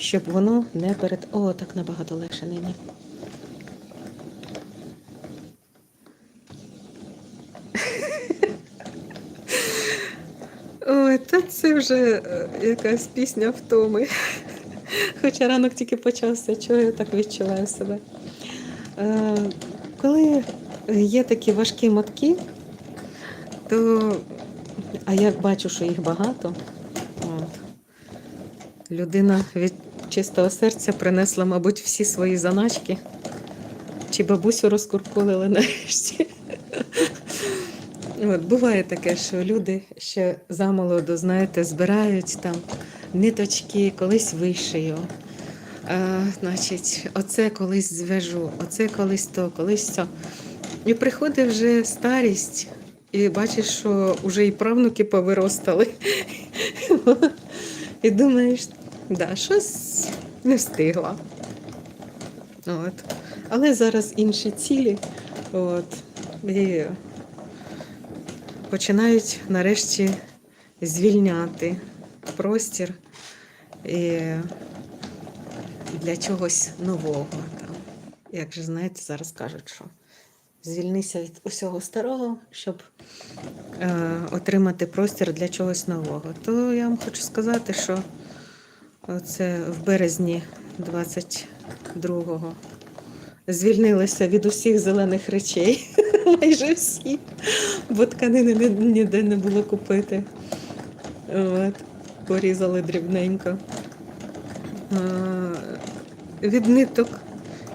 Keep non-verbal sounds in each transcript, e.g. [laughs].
щоб воно не перед. О, так набагато легше нині. [laughs] Ой, та це вже е, якась пісня втоми. [laughs] Хоча ранок тільки почався, чого я так відчуваю себе. Е, Коли є такі важкі мотки, то, а я бачу, що їх багато, от, людина від чистого серця принесла, мабуть, всі свої заначки. Чи бабусю розкуркулили нарешті. [laughs] От, буває таке, що люди ще замолоду, знаєте, збирають там ниточки, колись вишию. А, значить, оце колись зв'яжу, оце колись то, колись то. І приходить вже старість, і бачиш, що вже і правнуки повиростали. [laughs] І думаєш, да, щось не встигла. От. Але зараз інші цілі. От. І починають нарешті звільняти простір і для чогось нового. Там. Як же знаєте, зараз кажуть, що звільнися від усього старого, щоб е, отримати простір для чогось нового. То я вам хочу сказати, що це в березні 22-го звільнилися від усіх зелених речей, [laughs] майже всі, бо тканини ніде не було купити. От, порізали дрібненько. А, Від ниток,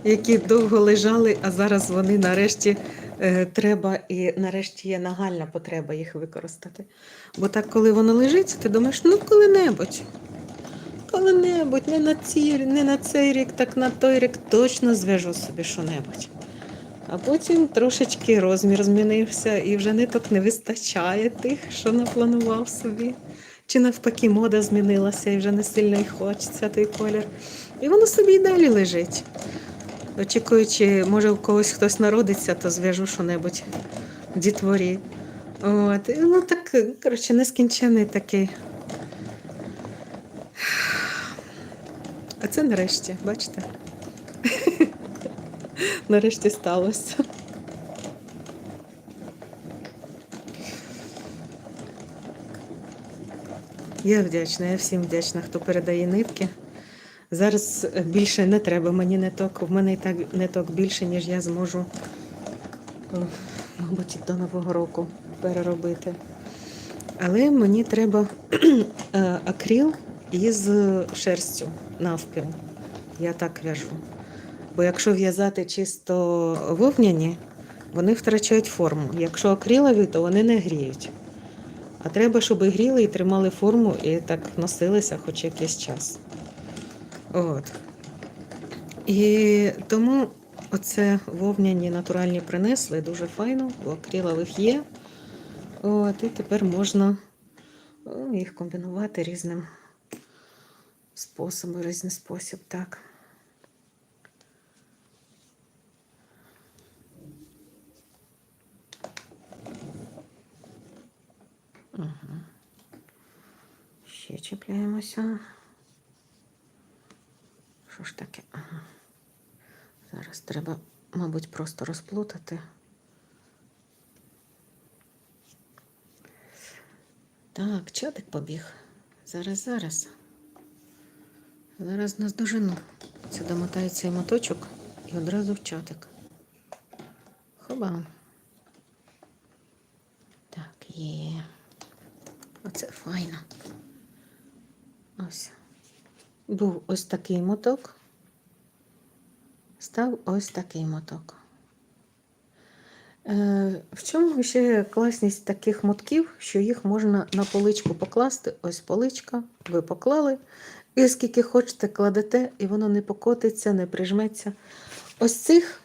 які довго лежали, а зараз вони нарешті е, треба і нарешті є нагальна потреба їх використати. Бо так, коли воно лежить, ти думаєш, ну коли-небудь. Коли-небудь, не на, ці, не на цей рік, так на той рік точно зв'яжу собі що-небудь. А потім трошечки розмір змінився і вже ниток не вистачає тих, що напланував собі. Чи навпаки, мода змінилася і вже не сильно й хочеться той колір. І воно собі і далі лежить. Очікуючи, може, у когось хтось народиться, то зв'яжу що-небудь дітворі. От. Ну так, коротше, нескінчений такий. А це нарешті, бачите? [laughs] Нарешті сталося. Я вдячна, я всім вдячна, хто передає нитки. Зараз е, більше не треба мені ниток. В мене і так ниток більше, ніж я зможу, мабуть, до Нового року переробити. Але мені треба [clears throat] е, акріл із шерстю навпіл. Я так в'яжу. Бо якщо в'язати чисто вовняні, вони втрачають форму. Якщо акрилові, то вони не гріють. А треба, щоб і гріли і тримали форму і так носилися хоч якийсь час. От. І тому оце вовняні натуральні принесли дуже файно, бо акрилових є. От, і тепер можна їх комбінувати різним способом, різний спосіб, так. Угу. Ще чіпляємося. Що ж таке? Ага. Зараз треба, мабуть, просто розплутати. Так, чотик побіг. Зараз, зараз. Зараз нас дожену. Це домотає цей моточок і одразу в чатик. Хоба. Так, є. Оце файно. Ось. Був ось такий моток. Став ось такий моток. Е, в чому ще класність таких мотків, що їх можна на поличку покласти? Ось поличка, ви поклали, і скільки хочете, кладете, і воно не покотиться, не прижметься. Ось цих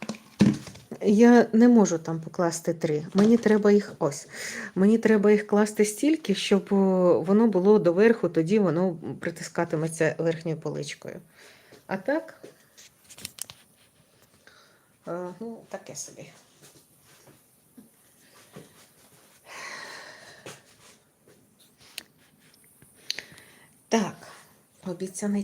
я не можу там покласти три. Мені треба їх ось. Мені треба їх класти стільки, щоб воно було доверху, тоді воно притискатиметься верхньою поличкою. А так, е, ну, таке собі. Так, обіцяний